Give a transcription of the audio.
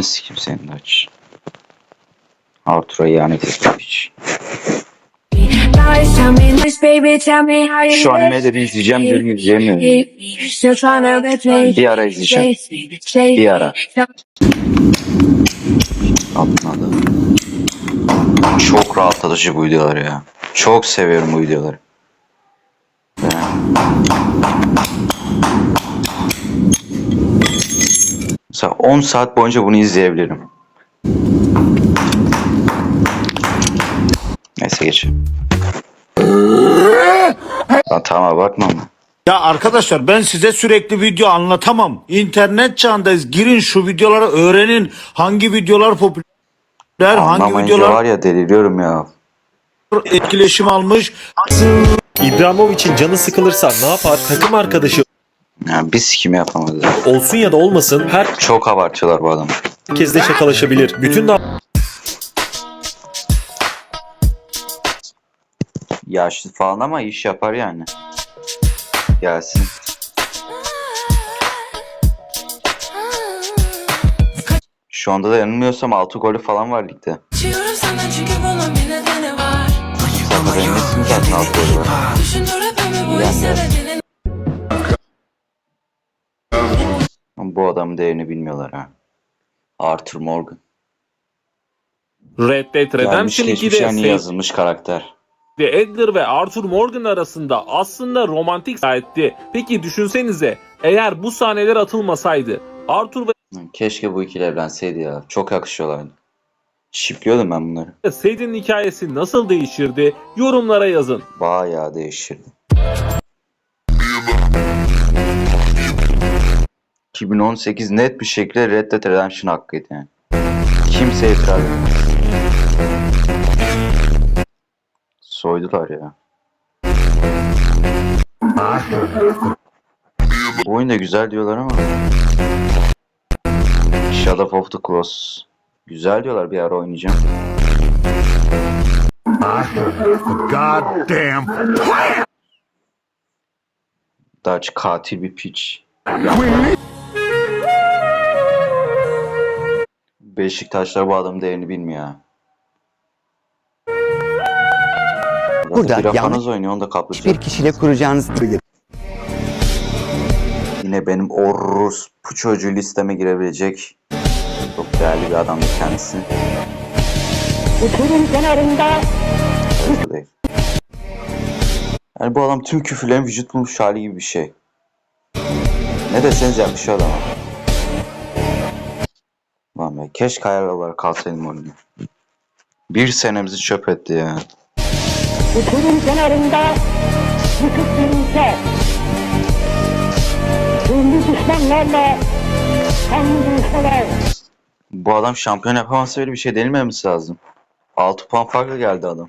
Ananı sikim senin de aç. Me how you Şu live. animeleri izleyeceğim diyorum izleyemiyorum. Bir ara izleyeceğim. Bir ara. Atmadı. Çok rahatlatıcı bu videolar ya. Çok seviyorum bu videoları. 10 saat boyunca bunu izleyebilirim. Neyse geçelim. Lan tamam bakma mı? Ya arkadaşlar ben size sürekli video anlatamam. İnternet çağındayız. Girin şu videoları öğrenin. Hangi videolar popüler, hangi Anlamayınca videolar var ya deliriyorum ya. etkileşim almış. İbrahimovic'in canı sıkılırsa ne yapar? Takım arkadaşı ya biz kim yapamadı. olsun ya da olmasın Çok abartıyorlar bu adamı. herkesle şakalaşabilir. Bütün Yaşlı falan ama iş yapar yani. Gelsin. Şu anda da yanılmıyorsam 6 golü falan var ligde. Çiyorum sana çünkü bunun bir nedeni var Zaten zenginsin zaten 6 golü var. Düşündür hep ömür boyu Yani. Bu adamın değerini bilmiyorlar ha. Arthur Morgan. Red Dead Redemption geçmiş 2'de en iyi Sadie yazılmış karakter. Edgar ve Arthur Morgan arasında aslında romantik sahnetti. Peki düşünsenize eğer bu sahneler atılmasaydı Arthur Keşke bu ikili evlenseydi ya. Çok yakışıyorlardı. Şipliyordum ben bunları. ve Sadie'nin hikayesi nasıl değişirdi? Yorumlara yazın. Bayağı değişirdi. 2018 net bir şekilde Red Dead Redemption hakkıydı yani. Kimse itiraz etmez. Soydular ya. Bu oyun da güzel diyorlar ama. Shadow of the Colossus. Güzel diyorlar bir ara oynayacağım. Goddamn. Dutch katil bir piç. Beşiktaşlar bu adamın değerini bilmiyor. Burada Burada yanlış oynuyor onu da bir kaplayacak. kişiyle kuracağınız Yine benim Orrus bu çocuğu listeme girebilecek çok değerli bir adamdı kendisi. Uçurum kenarında Evet. Yani bu adam tüm küfürlerin vücut bulmuş hali gibi bir şey. Ne deseniz yakışıyor adama. Keşke hayal olarak kalsaydım oyunu. Bir senemizi çöp etti ya. uçurum kenarında yıkık bir ülke. Ünlü düşmanlarla kanlı buluşmalar. Bu adam şampiyon yapamazsa öyle bir şey denilmemesi lazım. 6 puan farklı geldi adam.